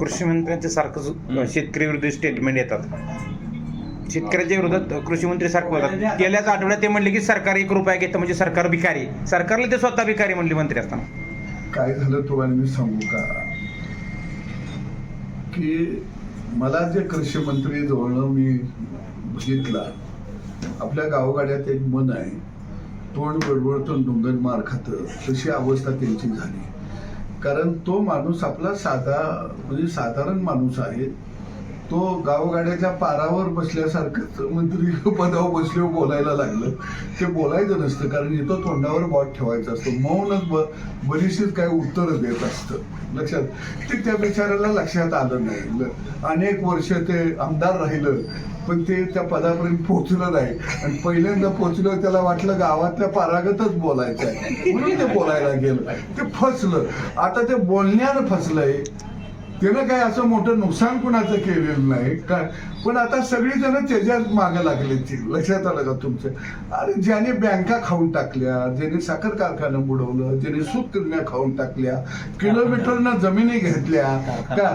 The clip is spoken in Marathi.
कृषी मंत्र्यांचे सारखं शेतकरी विरुद्ध स्टेटमेंट येतात. शेतकऱ्याच्या विरोधात कृषी मंत्री सारखं बोलतात. गेल्याच आठवड्यात ते म्हणले की सरकार एक रुपया घेतं म्हणजे सरकार भिकारी. सरकारला ते स्वतः भिकारी म्हणले मंत्री असताना. काय झालं तुम्हाला मी सांगू का? की मला जे कृषी मंत्री जवळ मी बघितला आपल्या गावगाड्यात एक मन आहे. तोंड बडबडतून डोंगर मार खातं तशी अवस्था त्यांची झाली. कारण तो माणूस आपला साधा म्हणजे साधारण माणूस आहे. तो गावगाड्याच्या पारावर बसल्यासारखंच मंत्री पदावर बसले बोलायला लागलं. ते बोलायचं नसतं कारण इथं तोंडावर बॉट ठेवायचं असतं. मौनच ब बरीचशीच काय उत्तरं देत असतं. लक्षात? ते त्या बिचाराला लक्षात आलं नाही. अनेक वर्ष ते आमदार राहिलं पण ते त्या पदापर्यंत पोहोचलं नाही. आणि पहिल्यांदा पोहोचलं त्याला वाटलं गावातल्या पारागतच बोलायचं आहे म्हणून ते बोलायला गेलं. ते फसलं. आता ते बोलण्यानं फसलंय. त्यानं काय असं मोठं नुकसान कुणाचं केलेलं नाही? काय पण आता सगळी जण त्याच्यात मागं लागले लक्षात आलं का तुमचं? अरे ज्याने बँका खाऊन टाकल्या ज्याने साखर कारखाना बुडवलं ज्याने सूत किरण्या खाऊन टाकल्या किलोमीटरनं जमिनी घेतल्या का?